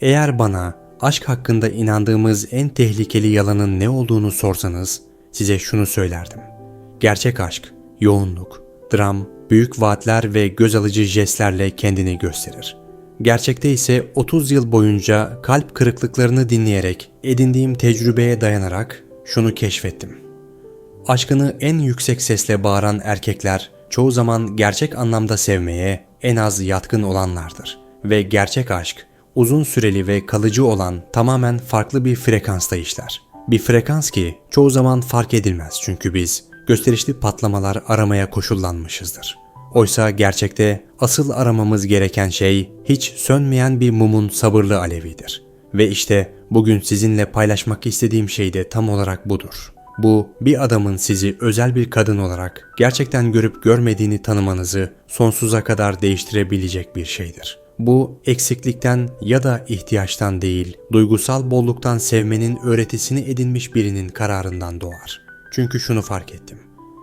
Eğer bana aşk hakkında inandığımız en tehlikeli yalanın ne olduğunu sorsanız size şunu söylerdim. Gerçek aşk, yoğunluk, dram, büyük vaatler ve göz alıcı jestlerle kendini gösterir. Gerçekte ise 30 yıl boyunca kalp kırıklıklarını dinleyerek, edindiğim tecrübeye dayanarak şunu keşfettim. Aşkını en yüksek sesle bağıran erkekler çoğu zaman gerçek anlamda sevmeye en az yatkın olanlardır. Ve gerçek aşk uzun süreli ve kalıcı olan tamamen farklı bir frekansta işler. Bir frekans ki çoğu zaman fark edilmez çünkü biz gösterişli patlamalar aramaya koşullanmışızdır. Oysa gerçekte asıl aramamız gereken şey hiç sönmeyen bir mumun sabırlı alevidir. Ve işte bugün sizinle paylaşmak istediğim şey de tam olarak budur. Bu bir adamın sizi özel bir kadın olarak gerçekten görüp görmediğini tanımanızı sonsuza kadar değiştirebilecek bir şeydir. Bu eksiklikten ya da ihtiyaçtan değil, duygusal bolluktan sevmenin öğretisini edinmiş birinin kararından doğar. Çünkü şunu fark ettim.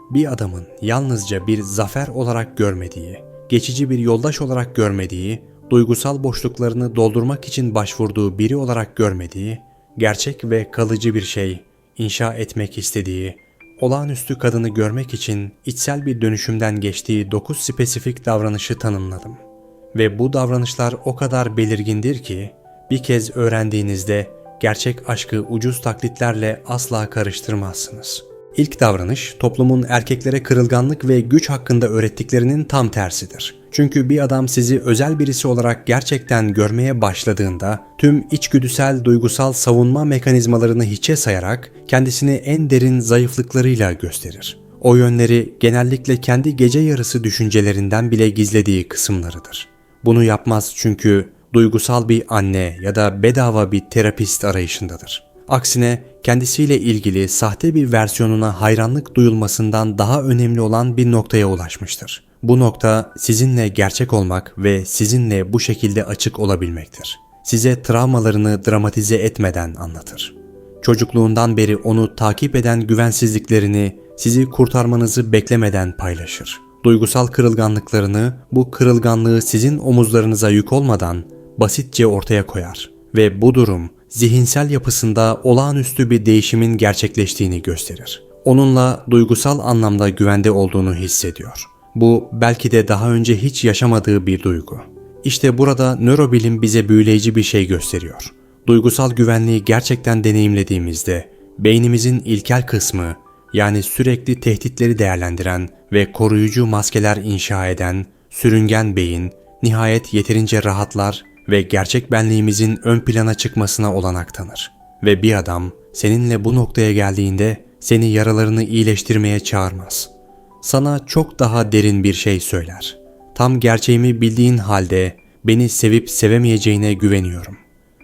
Bir adamın yalnızca bir zafer olarak görmediği, geçici bir yoldaş olarak görmediği, duygusal boşluklarını doldurmak için başvurduğu biri olarak görmediği, gerçek ve kalıcı bir şey inşa etmek istediği, olağanüstü kadını görmek için içsel bir dönüşümden geçtiği dokuz spesifik davranışı tanımladım. Ve bu davranışlar o kadar belirgindir ki bir kez öğrendiğinizde gerçek aşkı ucuz taklitlerle asla karıştırmazsınız. İlk davranış toplumun erkeklere kırılganlık ve güç hakkında öğrettiklerinin tam tersidir. Çünkü bir adam sizi özel birisi olarak gerçekten görmeye başladığında tüm içgüdüsel duygusal savunma mekanizmalarını hiçe sayarak kendisini en derin zayıflıklarıyla gösterir. O yönleri genellikle kendi gece yarısı düşüncelerinden bile gizlediği kısımlarıdır. Bunu yapmaz çünkü duygusal bir anne ya da bedava bir terapist arayışındadır. Aksine kendisiyle ilgili sahte bir versiyonuna hayranlık duyulmasından daha önemli olan bir noktaya ulaşmıştır. Bu nokta sizinle gerçek olmak ve sizinle bu şekilde açık olabilmektir. Size travmalarını dramatize etmeden anlatır. Çocukluğundan beri onu takip eden güvensizliklerini sizi kurtarmanızı beklemeden paylaşır. Duygusal kırılganlıklarını bu kırılganlığı sizin omuzlarınıza yük olmadan basitçe ortaya koyar ve bu durum zihinsel yapısında olağanüstü bir değişimin gerçekleştiğini gösterir. Onunla duygusal anlamda güvende olduğunu hissediyor. Bu belki de daha önce hiç yaşamadığı bir duygu. İşte burada nörobilim bize büyüleyici bir şey gösteriyor. Duygusal güvenliği gerçekten deneyimlediğimizde beynimizin ilkel kısmı yani sürekli tehditleri değerlendiren ve koruyucu maskeler inşa eden sürüngen beyin nihayet yeterince rahatlar ve gerçek benliğimizin ön plana çıkmasına olanak tanır. Ve bir adam seninle bu noktaya geldiğinde seni yaralarını iyileştirmeye çağırmaz. Sana çok daha derin bir şey söyler. Tam gerçeğimi bildiğin halde beni sevip sevemeyeceğine güveniyorum.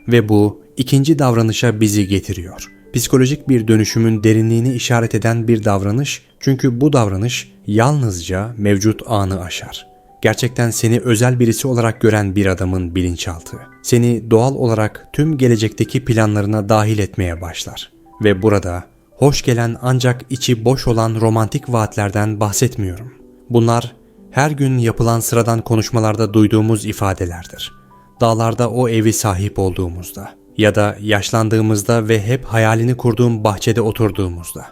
Ve bu ikinci davranışa bizi getiriyor. Psikolojik bir dönüşümün derinliğini işaret eden bir davranış çünkü bu davranış yalnızca mevcut anı aşar gerçekten seni özel birisi olarak gören bir adamın bilinçaltı. Seni doğal olarak tüm gelecekteki planlarına dahil etmeye başlar. Ve burada hoş gelen ancak içi boş olan romantik vaatlerden bahsetmiyorum. Bunlar her gün yapılan sıradan konuşmalarda duyduğumuz ifadelerdir. Dağlarda o evi sahip olduğumuzda ya da yaşlandığımızda ve hep hayalini kurduğum bahçede oturduğumuzda.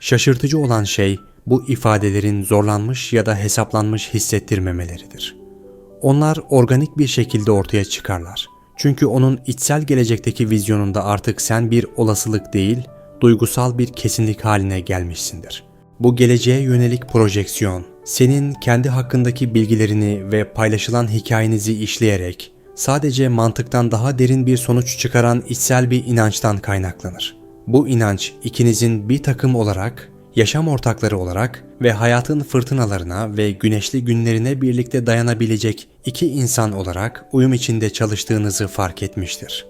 Şaşırtıcı olan şey bu ifadelerin zorlanmış ya da hesaplanmış hissettirmemeleridir. Onlar organik bir şekilde ortaya çıkarlar. Çünkü onun içsel gelecekteki vizyonunda artık sen bir olasılık değil, duygusal bir kesinlik haline gelmişsindir. Bu geleceğe yönelik projeksiyon, senin kendi hakkındaki bilgilerini ve paylaşılan hikayenizi işleyerek sadece mantıktan daha derin bir sonuç çıkaran içsel bir inançtan kaynaklanır. Bu inanç ikinizin bir takım olarak yaşam ortakları olarak ve hayatın fırtınalarına ve güneşli günlerine birlikte dayanabilecek iki insan olarak uyum içinde çalıştığınızı fark etmiştir.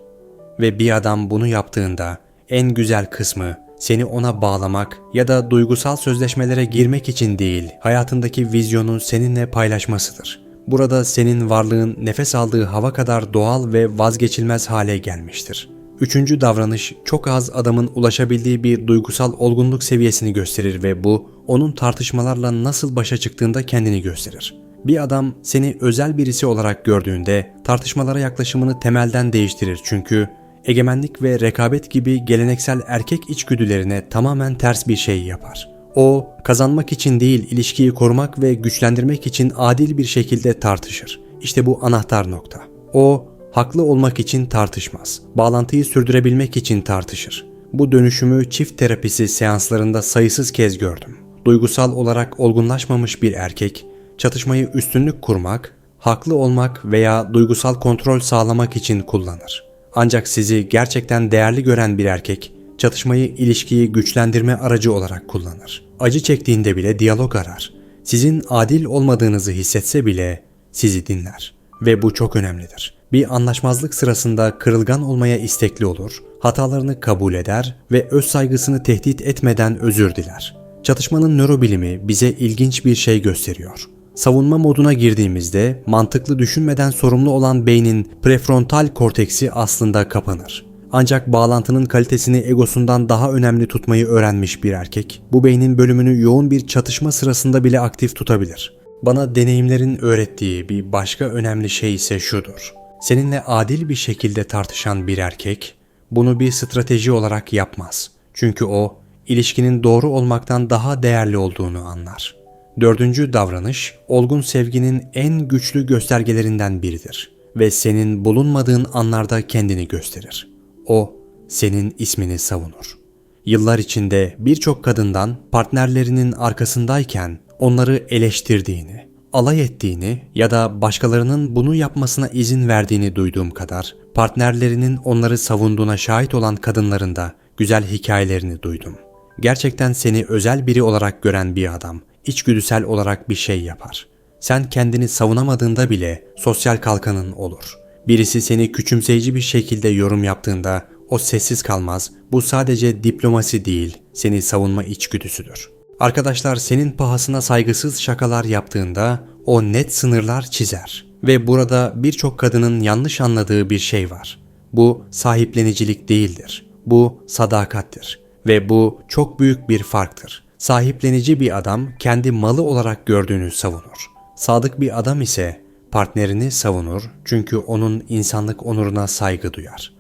Ve bir adam bunu yaptığında en güzel kısmı seni ona bağlamak ya da duygusal sözleşmelere girmek için değil, hayatındaki vizyonun seninle paylaşmasıdır. Burada senin varlığın nefes aldığı hava kadar doğal ve vazgeçilmez hale gelmiştir. Üçüncü davranış çok az adamın ulaşabildiği bir duygusal olgunluk seviyesini gösterir ve bu onun tartışmalarla nasıl başa çıktığında kendini gösterir. Bir adam seni özel birisi olarak gördüğünde tartışmalara yaklaşımını temelden değiştirir çünkü egemenlik ve rekabet gibi geleneksel erkek içgüdülerine tamamen ters bir şey yapar. O, kazanmak için değil ilişkiyi korumak ve güçlendirmek için adil bir şekilde tartışır. İşte bu anahtar nokta. O, haklı olmak için tartışmaz. Bağlantıyı sürdürebilmek için tartışır. Bu dönüşümü çift terapisi seanslarında sayısız kez gördüm. Duygusal olarak olgunlaşmamış bir erkek, çatışmayı üstünlük kurmak, haklı olmak veya duygusal kontrol sağlamak için kullanır. Ancak sizi gerçekten değerli gören bir erkek, çatışmayı ilişkiyi güçlendirme aracı olarak kullanır. Acı çektiğinde bile diyalog arar. Sizin adil olmadığınızı hissetse bile sizi dinler. Ve bu çok önemlidir. Bir anlaşmazlık sırasında kırılgan olmaya istekli olur, hatalarını kabul eder ve öz saygısını tehdit etmeden özür diler. Çatışmanın nörobilimi bize ilginç bir şey gösteriyor. Savunma moduna girdiğimizde mantıklı düşünmeden sorumlu olan beynin prefrontal korteksi aslında kapanır. Ancak bağlantının kalitesini egosundan daha önemli tutmayı öğrenmiş bir erkek, bu beynin bölümünü yoğun bir çatışma sırasında bile aktif tutabilir. Bana deneyimlerin öğrettiği bir başka önemli şey ise şudur. Seninle adil bir şekilde tartışan bir erkek bunu bir strateji olarak yapmaz. Çünkü o ilişkinin doğru olmaktan daha değerli olduğunu anlar. Dördüncü davranış, olgun sevginin en güçlü göstergelerinden biridir ve senin bulunmadığın anlarda kendini gösterir. O, senin ismini savunur. Yıllar içinde birçok kadından partnerlerinin arkasındayken onları eleştirdiğini, alay ettiğini ya da başkalarının bunu yapmasına izin verdiğini duyduğum kadar partnerlerinin onları savunduğuna şahit olan kadınların da güzel hikayelerini duydum. Gerçekten seni özel biri olarak gören bir adam içgüdüsel olarak bir şey yapar. Sen kendini savunamadığında bile sosyal kalkanın olur. Birisi seni küçümseyici bir şekilde yorum yaptığında o sessiz kalmaz. Bu sadece diplomasi değil, seni savunma içgüdüsüdür. Arkadaşlar senin pahasına saygısız şakalar yaptığında o net sınırlar çizer. Ve burada birçok kadının yanlış anladığı bir şey var. Bu sahiplenicilik değildir. Bu sadakattir. Ve bu çok büyük bir farktır. Sahiplenici bir adam kendi malı olarak gördüğünü savunur. Sadık bir adam ise partnerini savunur çünkü onun insanlık onuruna saygı duyar.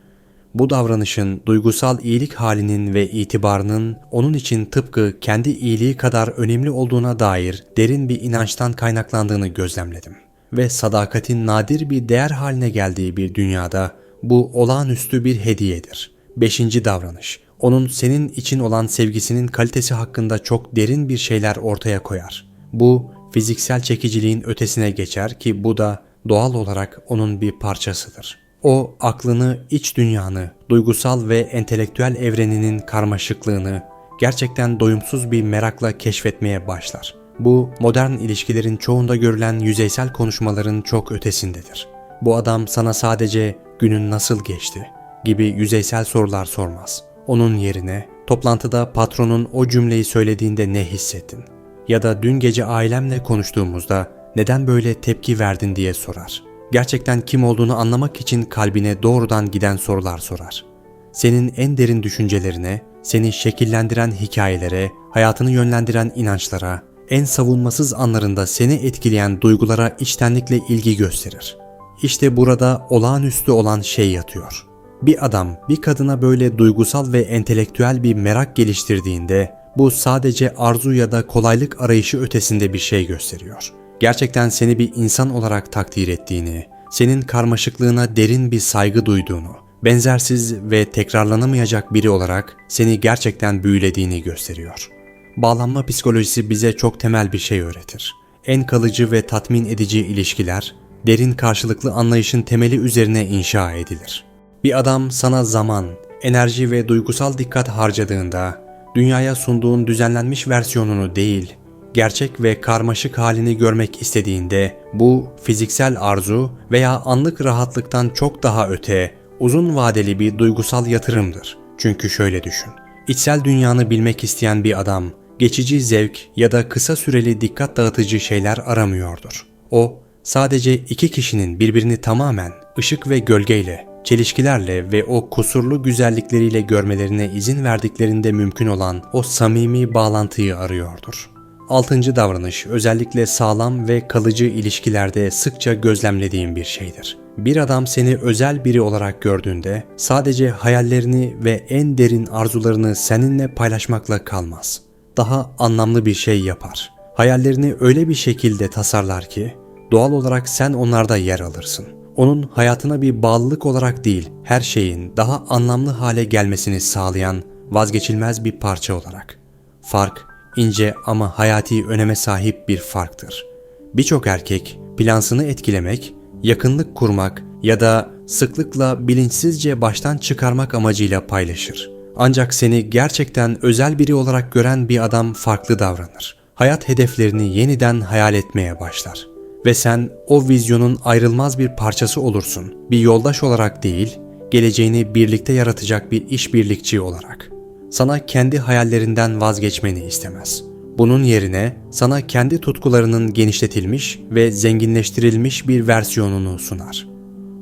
Bu davranışın duygusal iyilik halinin ve itibarının onun için tıpkı kendi iyiliği kadar önemli olduğuna dair derin bir inançtan kaynaklandığını gözlemledim. Ve sadakatin nadir bir değer haline geldiği bir dünyada bu olağanüstü bir hediyedir. Beşinci davranış, onun senin için olan sevgisinin kalitesi hakkında çok derin bir şeyler ortaya koyar. Bu fiziksel çekiciliğin ötesine geçer ki bu da doğal olarak onun bir parçasıdır. O aklını, iç dünyanı, duygusal ve entelektüel evreninin karmaşıklığını gerçekten doyumsuz bir merakla keşfetmeye başlar. Bu modern ilişkilerin çoğunda görülen yüzeysel konuşmaların çok ötesindedir. Bu adam sana sadece günün nasıl geçti gibi yüzeysel sorular sormaz. Onun yerine toplantıda patronun o cümleyi söylediğinde ne hissettin? Ya da dün gece ailemle konuştuğumuzda neden böyle tepki verdin diye sorar. Gerçekten kim olduğunu anlamak için kalbine doğrudan giden sorular sorar. Senin en derin düşüncelerine, seni şekillendiren hikayelere, hayatını yönlendiren inançlara, en savunmasız anlarında seni etkileyen duygulara içtenlikle ilgi gösterir. İşte burada olağanüstü olan şey yatıyor.'' Bir adam bir kadına böyle duygusal ve entelektüel bir merak geliştirdiğinde bu sadece arzu ya da kolaylık arayışı ötesinde bir şey gösteriyor. Gerçekten seni bir insan olarak takdir ettiğini, senin karmaşıklığına derin bir saygı duyduğunu, benzersiz ve tekrarlanamayacak biri olarak seni gerçekten büyülediğini gösteriyor. Bağlanma psikolojisi bize çok temel bir şey öğretir. En kalıcı ve tatmin edici ilişkiler, derin karşılıklı anlayışın temeli üzerine inşa edilir. Bir adam sana zaman, enerji ve duygusal dikkat harcadığında dünyaya sunduğun düzenlenmiş versiyonunu değil, gerçek ve karmaşık halini görmek istediğinde bu fiziksel arzu veya anlık rahatlıktan çok daha öte, uzun vadeli bir duygusal yatırımdır. Çünkü şöyle düşün. İçsel dünyanı bilmek isteyen bir adam geçici zevk ya da kısa süreli dikkat dağıtıcı şeyler aramıyordur. O sadece iki kişinin birbirini tamamen ışık ve gölgeyle çelişkilerle ve o kusurlu güzellikleriyle görmelerine izin verdiklerinde mümkün olan o samimi bağlantıyı arıyordur. Altıncı davranış özellikle sağlam ve kalıcı ilişkilerde sıkça gözlemlediğim bir şeydir. Bir adam seni özel biri olarak gördüğünde sadece hayallerini ve en derin arzularını seninle paylaşmakla kalmaz. Daha anlamlı bir şey yapar. Hayallerini öyle bir şekilde tasarlar ki doğal olarak sen onlarda yer alırsın. Onun hayatına bir bağlılık olarak değil, her şeyin daha anlamlı hale gelmesini sağlayan vazgeçilmez bir parça olarak. Fark ince ama hayati öneme sahip bir farktır. Birçok erkek plansını etkilemek, yakınlık kurmak ya da sıklıkla bilinçsizce baştan çıkarmak amacıyla paylaşır. Ancak seni gerçekten özel biri olarak gören bir adam farklı davranır. Hayat hedeflerini yeniden hayal etmeye başlar. Ve sen o vizyonun ayrılmaz bir parçası olursun. Bir yoldaş olarak değil, geleceğini birlikte yaratacak bir işbirlikçi olarak sana kendi hayallerinden vazgeçmeni istemez. Bunun yerine sana kendi tutkularının genişletilmiş ve zenginleştirilmiş bir versiyonunu sunar.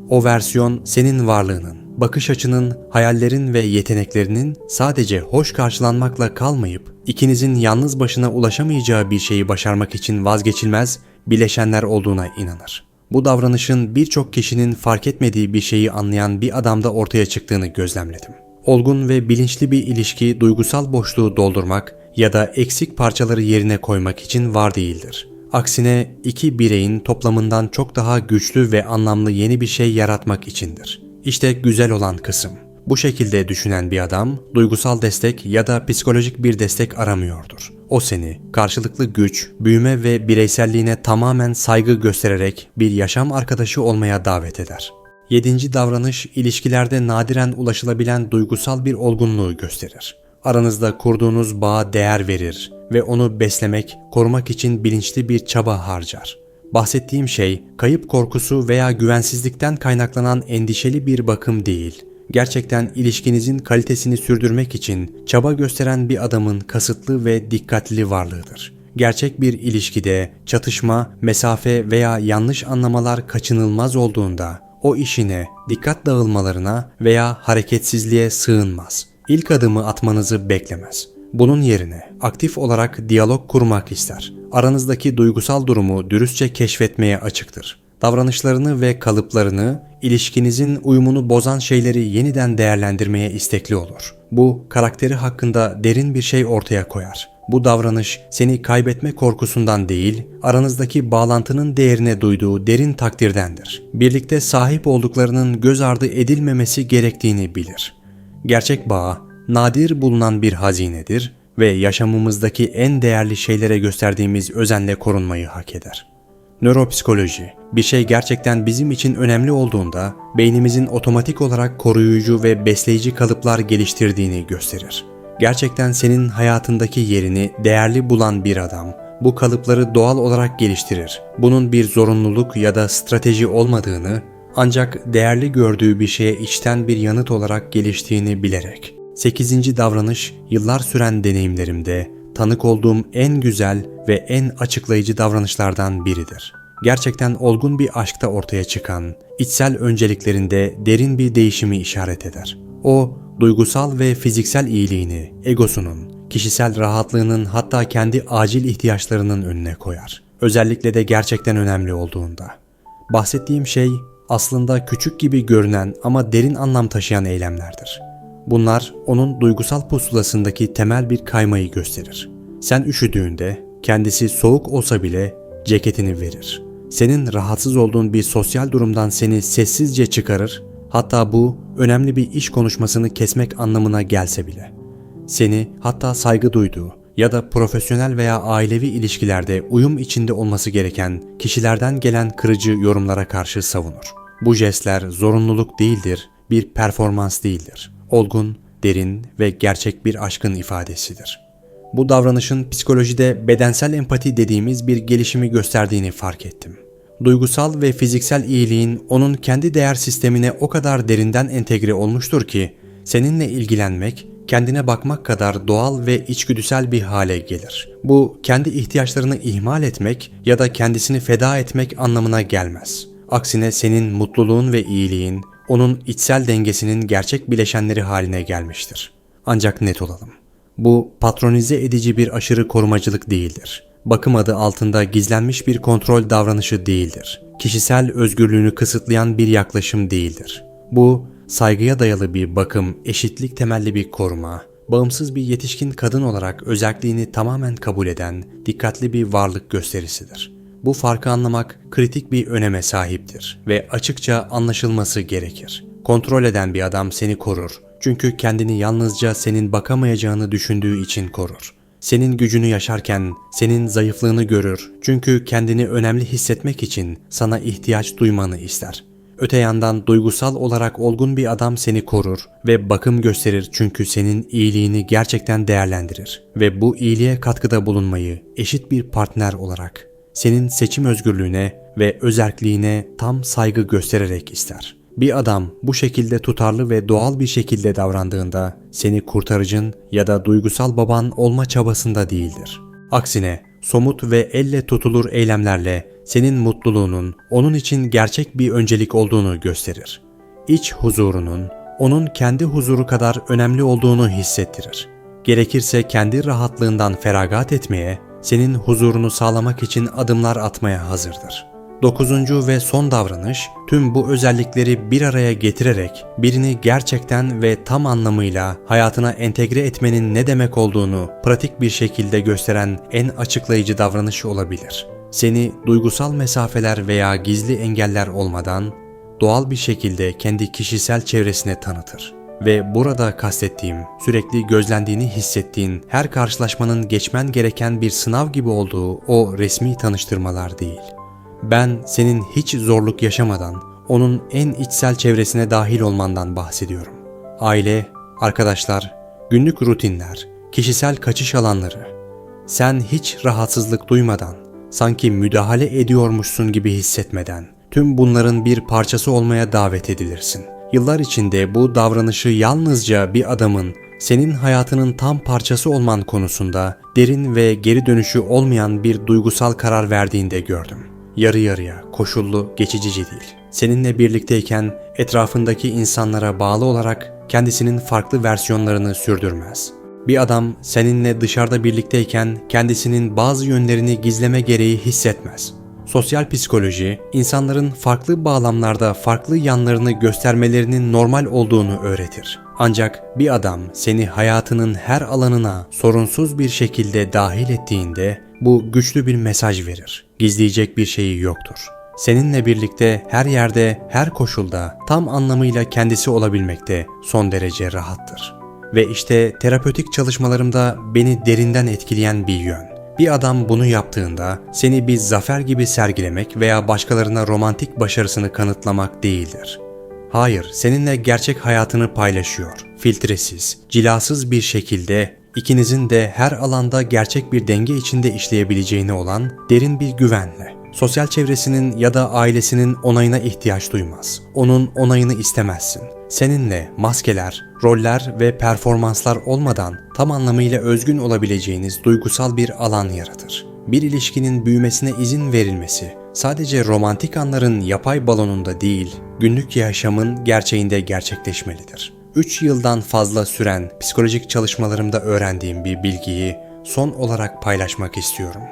O versiyon senin varlığının, bakış açının, hayallerin ve yeteneklerinin sadece hoş karşılanmakla kalmayıp ikinizin yalnız başına ulaşamayacağı bir şeyi başarmak için vazgeçilmez bileşenler olduğuna inanır. Bu davranışın birçok kişinin fark etmediği bir şeyi anlayan bir adamda ortaya çıktığını gözlemledim. Olgun ve bilinçli bir ilişki duygusal boşluğu doldurmak ya da eksik parçaları yerine koymak için var değildir. Aksine iki bireyin toplamından çok daha güçlü ve anlamlı yeni bir şey yaratmak içindir. İşte güzel olan kısım. Bu şekilde düşünen bir adam duygusal destek ya da psikolojik bir destek aramıyordur. O seni karşılıklı güç, büyüme ve bireyselliğine tamamen saygı göstererek bir yaşam arkadaşı olmaya davet eder. Yedinci davranış ilişkilerde nadiren ulaşılabilen duygusal bir olgunluğu gösterir. Aranızda kurduğunuz bağa değer verir ve onu beslemek, korumak için bilinçli bir çaba harcar. Bahsettiğim şey kayıp korkusu veya güvensizlikten kaynaklanan endişeli bir bakım değil. Gerçekten ilişkinizin kalitesini sürdürmek için çaba gösteren bir adamın kasıtlı ve dikkatli varlığıdır. Gerçek bir ilişkide çatışma, mesafe veya yanlış anlamalar kaçınılmaz olduğunda o işine, dikkat dağılmalarına veya hareketsizliğe sığınmaz. İlk adımı atmanızı beklemez. Bunun yerine aktif olarak diyalog kurmak ister. Aranızdaki duygusal durumu dürüstçe keşfetmeye açıktır. Davranışlarını ve kalıplarını, ilişkinizin uyumunu bozan şeyleri yeniden değerlendirmeye istekli olur. Bu karakteri hakkında derin bir şey ortaya koyar. Bu davranış seni kaybetme korkusundan değil, aranızdaki bağlantının değerine duyduğu derin takdirdendir. Birlikte sahip olduklarının göz ardı edilmemesi gerektiğini bilir. Gerçek bağ, nadir bulunan bir hazinedir ve yaşamımızdaki en değerli şeylere gösterdiğimiz özenle korunmayı hak eder. Nöropsikoloji, bir şey gerçekten bizim için önemli olduğunda beynimizin otomatik olarak koruyucu ve besleyici kalıplar geliştirdiğini gösterir gerçekten senin hayatındaki yerini değerli bulan bir adam bu kalıpları doğal olarak geliştirir. Bunun bir zorunluluk ya da strateji olmadığını ancak değerli gördüğü bir şeye içten bir yanıt olarak geliştiğini bilerek. 8. davranış yıllar süren deneyimlerimde tanık olduğum en güzel ve en açıklayıcı davranışlardan biridir. Gerçekten olgun bir aşkta ortaya çıkan, içsel önceliklerinde derin bir değişimi işaret eder. O, duygusal ve fiziksel iyiliğini, egosunun, kişisel rahatlığının hatta kendi acil ihtiyaçlarının önüne koyar. Özellikle de gerçekten önemli olduğunda. Bahsettiğim şey aslında küçük gibi görünen ama derin anlam taşıyan eylemlerdir. Bunlar onun duygusal pusulasındaki temel bir kaymayı gösterir. Sen üşüdüğünde kendisi soğuk olsa bile ceketini verir. Senin rahatsız olduğun bir sosyal durumdan seni sessizce çıkarır Hatta bu önemli bir iş konuşmasını kesmek anlamına gelse bile. Seni hatta saygı duyduğu ya da profesyonel veya ailevi ilişkilerde uyum içinde olması gereken kişilerden gelen kırıcı yorumlara karşı savunur. Bu jestler zorunluluk değildir, bir performans değildir. Olgun, derin ve gerçek bir aşkın ifadesidir. Bu davranışın psikolojide bedensel empati dediğimiz bir gelişimi gösterdiğini fark ettim duygusal ve fiziksel iyiliğin onun kendi değer sistemine o kadar derinden entegre olmuştur ki seninle ilgilenmek, kendine bakmak kadar doğal ve içgüdüsel bir hale gelir. Bu kendi ihtiyaçlarını ihmal etmek ya da kendisini feda etmek anlamına gelmez. Aksine senin mutluluğun ve iyiliğin onun içsel dengesinin gerçek bileşenleri haline gelmiştir. Ancak net olalım. Bu patronize edici bir aşırı korumacılık değildir bakım adı altında gizlenmiş bir kontrol davranışı değildir. Kişisel özgürlüğünü kısıtlayan bir yaklaşım değildir. Bu, saygıya dayalı bir bakım, eşitlik temelli bir koruma, bağımsız bir yetişkin kadın olarak özelliğini tamamen kabul eden dikkatli bir varlık gösterisidir. Bu farkı anlamak kritik bir öneme sahiptir ve açıkça anlaşılması gerekir. Kontrol eden bir adam seni korur. Çünkü kendini yalnızca senin bakamayacağını düşündüğü için korur. Senin gücünü yaşarken senin zayıflığını görür. Çünkü kendini önemli hissetmek için sana ihtiyaç duymanı ister. Öte yandan duygusal olarak olgun bir adam seni korur ve bakım gösterir çünkü senin iyiliğini gerçekten değerlendirir ve bu iyiliğe katkıda bulunmayı eşit bir partner olarak senin seçim özgürlüğüne ve özerkliğine tam saygı göstererek ister. Bir adam bu şekilde tutarlı ve doğal bir şekilde davrandığında seni kurtarıcın ya da duygusal baban olma çabasında değildir. Aksine somut ve elle tutulur eylemlerle senin mutluluğunun onun için gerçek bir öncelik olduğunu gösterir. İç huzurunun onun kendi huzuru kadar önemli olduğunu hissettirir. Gerekirse kendi rahatlığından feragat etmeye, senin huzurunu sağlamak için adımlar atmaya hazırdır. Dokuzuncu ve son davranış, tüm bu özellikleri bir araya getirerek birini gerçekten ve tam anlamıyla hayatına entegre etmenin ne demek olduğunu pratik bir şekilde gösteren en açıklayıcı davranış olabilir. Seni duygusal mesafeler veya gizli engeller olmadan doğal bir şekilde kendi kişisel çevresine tanıtır. Ve burada kastettiğim, sürekli gözlendiğini hissettiğin her karşılaşmanın geçmen gereken bir sınav gibi olduğu o resmi tanıştırmalar değil. Ben senin hiç zorluk yaşamadan onun en içsel çevresine dahil olmandan bahsediyorum. Aile, arkadaşlar, günlük rutinler, kişisel kaçış alanları. Sen hiç rahatsızlık duymadan, sanki müdahale ediyormuşsun gibi hissetmeden tüm bunların bir parçası olmaya davet edilirsin. Yıllar içinde bu davranışı yalnızca bir adamın senin hayatının tam parçası olman konusunda derin ve geri dönüşü olmayan bir duygusal karar verdiğinde gördüm. Yarı yarıya, koşullu, geçicici değil. Seninle birlikteyken etrafındaki insanlara bağlı olarak kendisinin farklı versiyonlarını sürdürmez. Bir adam seninle dışarıda birlikteyken kendisinin bazı yönlerini gizleme gereği hissetmez. Sosyal psikoloji, insanların farklı bağlamlarda farklı yanlarını göstermelerinin normal olduğunu öğretir. Ancak bir adam seni hayatının her alanına sorunsuz bir şekilde dahil ettiğinde bu güçlü bir mesaj verir. Gizleyecek bir şeyi yoktur. Seninle birlikte her yerde, her koşulda tam anlamıyla kendisi olabilmekte son derece rahattır. Ve işte terapötik çalışmalarımda beni derinden etkileyen bir yön. Bir adam bunu yaptığında seni bir zafer gibi sergilemek veya başkalarına romantik başarısını kanıtlamak değildir. Hayır, seninle gerçek hayatını paylaşıyor. Filtresiz, cilasız bir şekilde ikinizin de her alanda gerçek bir denge içinde işleyebileceğine olan derin bir güvenle. Sosyal çevresinin ya da ailesinin onayına ihtiyaç duymaz. Onun onayını istemezsin. Seninle maskeler, roller ve performanslar olmadan tam anlamıyla özgün olabileceğiniz duygusal bir alan yaratır. Bir ilişkinin büyümesine izin verilmesi sadece romantik anların yapay balonunda değil, günlük yaşamın gerçeğinde gerçekleşmelidir. 3 yıldan fazla süren psikolojik çalışmalarımda öğrendiğim bir bilgiyi son olarak paylaşmak istiyorum.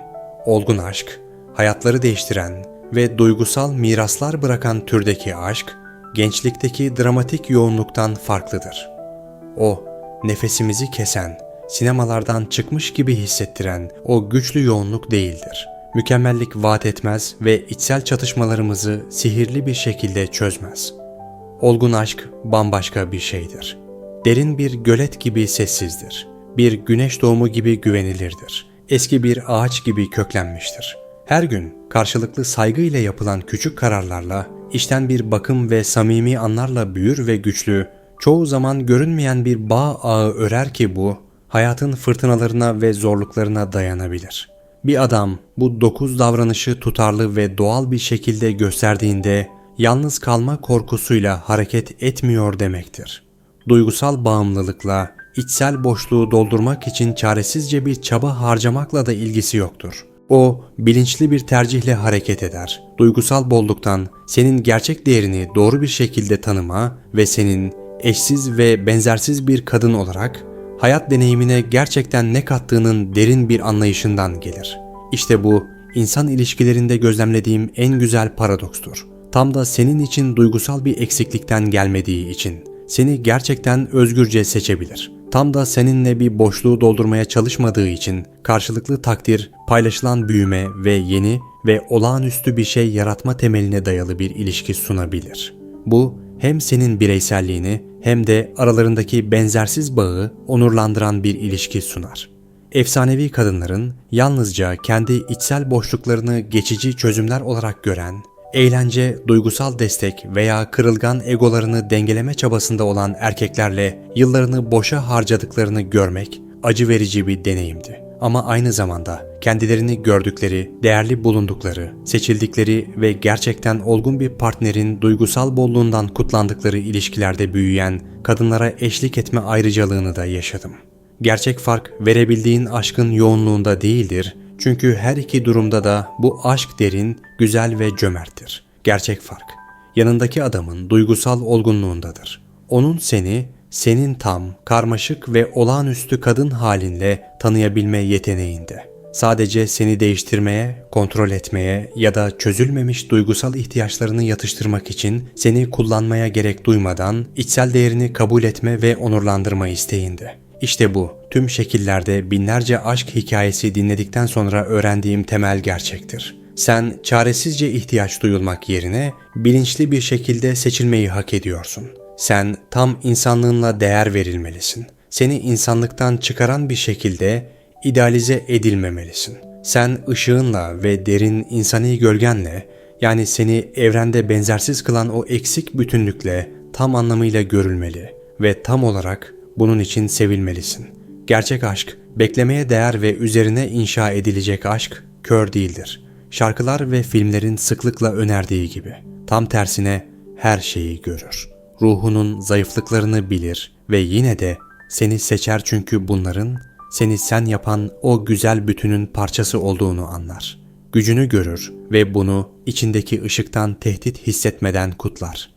Olgun aşk, hayatları değiştiren ve duygusal miraslar bırakan türdeki aşk, gençlikteki dramatik yoğunluktan farklıdır. O, nefesimizi kesen, sinemalardan çıkmış gibi hissettiren o güçlü yoğunluk değildir. Mükemmellik vaat etmez ve içsel çatışmalarımızı sihirli bir şekilde çözmez. Olgun aşk bambaşka bir şeydir. Derin bir gölet gibi sessizdir. Bir güneş doğumu gibi güvenilirdir. Eski bir ağaç gibi köklenmiştir. Her gün karşılıklı saygı ile yapılan küçük kararlarla, içten bir bakım ve samimi anlarla büyür ve güçlü, çoğu zaman görünmeyen bir bağ ağı örer ki bu, hayatın fırtınalarına ve zorluklarına dayanabilir. Bir adam bu dokuz davranışı tutarlı ve doğal bir şekilde gösterdiğinde yalnız kalma korkusuyla hareket etmiyor demektir. Duygusal bağımlılıkla, içsel boşluğu doldurmak için çaresizce bir çaba harcamakla da ilgisi yoktur. O bilinçli bir tercihle hareket eder. Duygusal bolluktan senin gerçek değerini doğru bir şekilde tanıma ve senin eşsiz ve benzersiz bir kadın olarak hayat deneyimine gerçekten ne kattığının derin bir anlayışından gelir. İşte bu insan ilişkilerinde gözlemlediğim en güzel paradokstur. Tam da senin için duygusal bir eksiklikten gelmediği için seni gerçekten özgürce seçebilir. Tam da seninle bir boşluğu doldurmaya çalışmadığı için karşılıklı takdir, paylaşılan büyüme ve yeni ve olağanüstü bir şey yaratma temeline dayalı bir ilişki sunabilir. Bu hem senin bireyselliğini hem de aralarındaki benzersiz bağı onurlandıran bir ilişki sunar. Efsanevi kadınların yalnızca kendi içsel boşluklarını geçici çözümler olarak gören, eğlence, duygusal destek veya kırılgan egolarını dengeleme çabasında olan erkeklerle yıllarını boşa harcadıklarını görmek acı verici bir deneyimdi. Ama aynı zamanda kendilerini gördükleri, değerli bulundukları, seçildikleri ve gerçekten olgun bir partnerin duygusal bolluğundan kutlandıkları ilişkilerde büyüyen kadınlara eşlik etme ayrıcalığını da yaşadım. Gerçek fark verebildiğin aşkın yoğunluğunda değildir. Çünkü her iki durumda da bu aşk derin, güzel ve cömerttir. Gerçek fark yanındaki adamın duygusal olgunluğundadır. Onun seni senin tam, karmaşık ve olağanüstü kadın halinle tanıyabilme yeteneğinde. Sadece seni değiştirmeye, kontrol etmeye ya da çözülmemiş duygusal ihtiyaçlarını yatıştırmak için seni kullanmaya gerek duymadan içsel değerini kabul etme ve onurlandırma isteğinde. İşte bu, tüm şekillerde binlerce aşk hikayesi dinledikten sonra öğrendiğim temel gerçektir. Sen çaresizce ihtiyaç duyulmak yerine bilinçli bir şekilde seçilmeyi hak ediyorsun. Sen tam insanlığınla değer verilmelisin. Seni insanlıktan çıkaran bir şekilde idealize edilmemelisin. Sen ışığınla ve derin insani gölgenle yani seni evrende benzersiz kılan o eksik bütünlükle tam anlamıyla görülmeli ve tam olarak bunun için sevilmelisin. Gerçek aşk, beklemeye değer ve üzerine inşa edilecek aşk kör değildir. Şarkılar ve filmlerin sıklıkla önerdiği gibi. Tam tersine her şeyi görür. Ruhunun zayıflıklarını bilir ve yine de seni seçer çünkü bunların seni sen yapan o güzel bütünün parçası olduğunu anlar. Gücünü görür ve bunu içindeki ışıktan tehdit hissetmeden kutlar.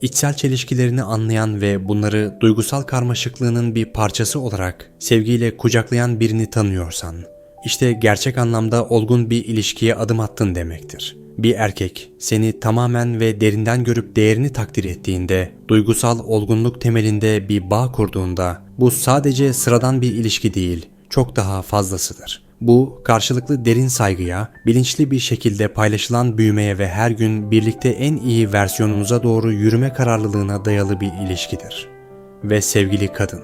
İçsel çelişkilerini anlayan ve bunları duygusal karmaşıklığının bir parçası olarak sevgiyle kucaklayan birini tanıyorsan, işte gerçek anlamda olgun bir ilişkiye adım attın demektir. Bir erkek seni tamamen ve derinden görüp değerini takdir ettiğinde, duygusal olgunluk temelinde bir bağ kurduğunda bu sadece sıradan bir ilişki değil, çok daha fazlasıdır. Bu karşılıklı derin saygıya, bilinçli bir şekilde paylaşılan büyümeye ve her gün birlikte en iyi versiyonunuza doğru yürüme kararlılığına dayalı bir ilişkidir. Ve sevgili kadın,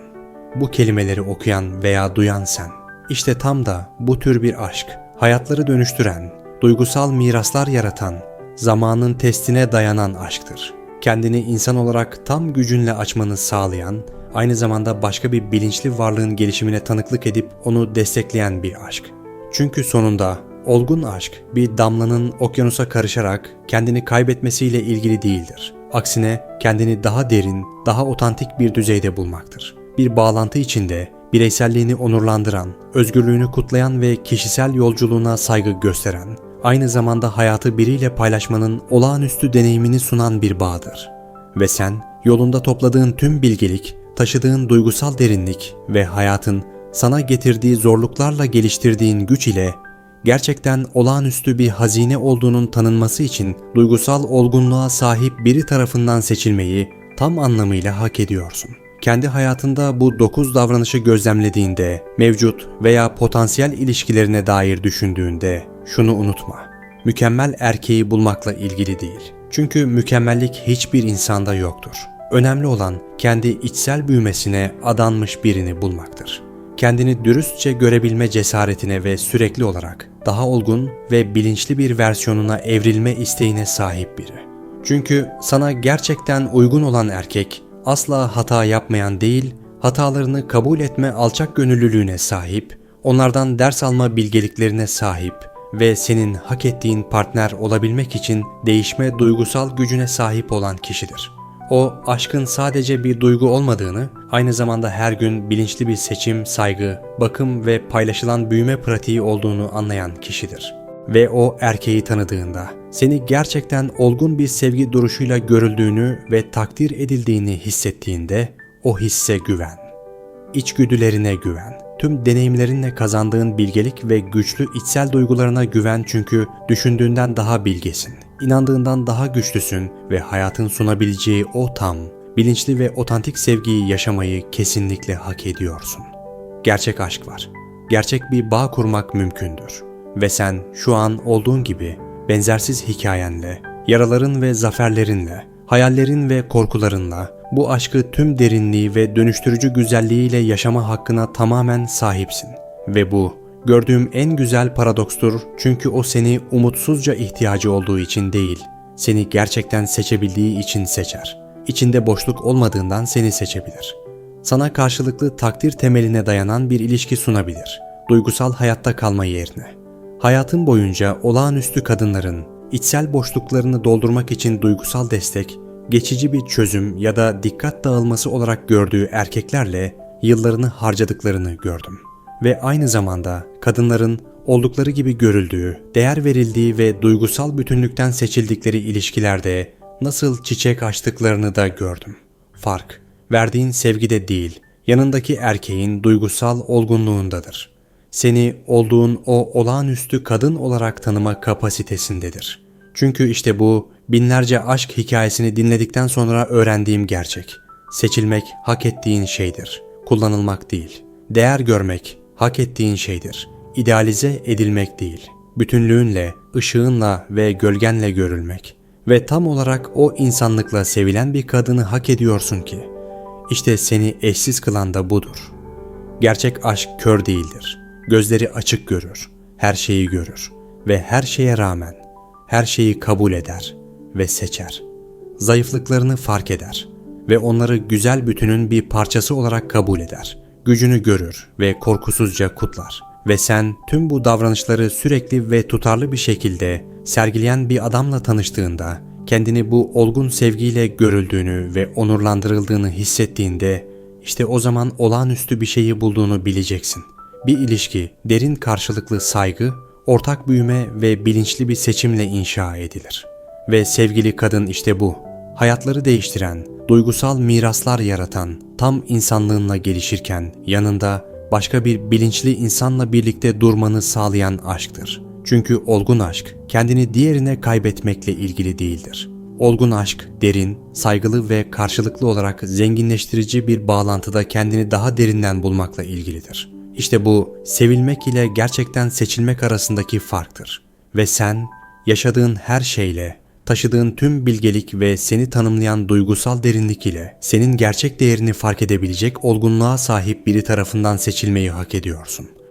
bu kelimeleri okuyan veya duyan sen, işte tam da bu tür bir aşk, hayatları dönüştüren, duygusal miraslar yaratan, zamanın testine dayanan aşktır. Kendini insan olarak tam gücünle açmanı sağlayan, aynı zamanda başka bir bilinçli varlığın gelişimine tanıklık edip onu destekleyen bir aşk. Çünkü sonunda olgun aşk bir damlanın okyanusa karışarak kendini kaybetmesiyle ilgili değildir. Aksine kendini daha derin, daha otantik bir düzeyde bulmaktır. Bir bağlantı içinde bireyselliğini onurlandıran, özgürlüğünü kutlayan ve kişisel yolculuğuna saygı gösteren, aynı zamanda hayatı biriyle paylaşmanın olağanüstü deneyimini sunan bir bağdır. Ve sen yolunda topladığın tüm bilgelik, taşıdığın duygusal derinlik ve hayatın sana getirdiği zorluklarla geliştirdiğin güç ile gerçekten olağanüstü bir hazine olduğunun tanınması için duygusal olgunluğa sahip biri tarafından seçilmeyi tam anlamıyla hak ediyorsun. Kendi hayatında bu dokuz davranışı gözlemlediğinde, mevcut veya potansiyel ilişkilerine dair düşündüğünde şunu unutma. Mükemmel erkeği bulmakla ilgili değil. Çünkü mükemmellik hiçbir insanda yoktur. Önemli olan kendi içsel büyümesine adanmış birini bulmaktır. Kendini dürüstçe görebilme cesaretine ve sürekli olarak daha olgun ve bilinçli bir versiyonuna evrilme isteğine sahip biri. Çünkü sana gerçekten uygun olan erkek asla hata yapmayan değil, hatalarını kabul etme alçak gönüllülüğüne sahip, onlardan ders alma bilgeliklerine sahip ve senin hak ettiğin partner olabilmek için değişme duygusal gücüne sahip olan kişidir. O aşkın sadece bir duygu olmadığını, aynı zamanda her gün bilinçli bir seçim, saygı, bakım ve paylaşılan büyüme pratiği olduğunu anlayan kişidir. Ve o erkeği tanıdığında seni gerçekten olgun bir sevgi duruşuyla görüldüğünü ve takdir edildiğini hissettiğinde o hisse güven. İçgüdülerine güven tüm deneyimlerinle kazandığın bilgelik ve güçlü içsel duygularına güven çünkü düşündüğünden daha bilgesin, inandığından daha güçlüsün ve hayatın sunabileceği o tam, bilinçli ve otantik sevgiyi yaşamayı kesinlikle hak ediyorsun. Gerçek aşk var. Gerçek bir bağ kurmak mümkündür. Ve sen şu an olduğun gibi benzersiz hikayenle, yaraların ve zaferlerinle, hayallerin ve korkularınla bu aşkı tüm derinliği ve dönüştürücü güzelliğiyle yaşama hakkına tamamen sahipsin. Ve bu gördüğüm en güzel paradokstur çünkü o seni umutsuzca ihtiyacı olduğu için değil, seni gerçekten seçebildiği için seçer. İçinde boşluk olmadığından seni seçebilir. Sana karşılıklı takdir temeline dayanan bir ilişki sunabilir. Duygusal hayatta kalma yerine. Hayatın boyunca olağanüstü kadınların içsel boşluklarını doldurmak için duygusal destek, geçici bir çözüm ya da dikkat dağılması olarak gördüğü erkeklerle yıllarını harcadıklarını gördüm. Ve aynı zamanda kadınların oldukları gibi görüldüğü, değer verildiği ve duygusal bütünlükten seçildikleri ilişkilerde nasıl çiçek açtıklarını da gördüm. Fark, verdiğin sevgide değil, yanındaki erkeğin duygusal olgunluğundadır. Seni olduğun o olağanüstü kadın olarak tanıma kapasitesindedir. Çünkü işte bu binlerce aşk hikayesini dinledikten sonra öğrendiğim gerçek. Seçilmek hak ettiğin şeydir. Kullanılmak değil. Değer görmek hak ettiğin şeydir. İdealize edilmek değil. Bütünlüğünle, ışığınla ve gölgenle görülmek. Ve tam olarak o insanlıkla sevilen bir kadını hak ediyorsun ki. İşte seni eşsiz kılan da budur. Gerçek aşk kör değildir. Gözleri açık görür, her şeyi görür ve her şeye rağmen her şeyi kabul eder ve seçer. Zayıflıklarını fark eder ve onları güzel bütünün bir parçası olarak kabul eder. Gücünü görür ve korkusuzca kutlar. Ve sen tüm bu davranışları sürekli ve tutarlı bir şekilde sergileyen bir adamla tanıştığında, kendini bu olgun sevgiyle görüldüğünü ve onurlandırıldığını hissettiğinde, işte o zaman olağanüstü bir şeyi bulduğunu bileceksin. Bir ilişki, derin karşılıklı saygı, ortak büyüme ve bilinçli bir seçimle inşa edilir. Ve sevgili kadın işte bu. Hayatları değiştiren, duygusal miraslar yaratan, tam insanlığınla gelişirken yanında başka bir bilinçli insanla birlikte durmanı sağlayan aşktır. Çünkü olgun aşk kendini diğerine kaybetmekle ilgili değildir. Olgun aşk derin, saygılı ve karşılıklı olarak zenginleştirici bir bağlantıda kendini daha derinden bulmakla ilgilidir. İşte bu sevilmek ile gerçekten seçilmek arasındaki farktır. Ve sen yaşadığın her şeyle, taşıdığın tüm bilgelik ve seni tanımlayan duygusal derinlik ile senin gerçek değerini fark edebilecek olgunluğa sahip biri tarafından seçilmeyi hak ediyorsun.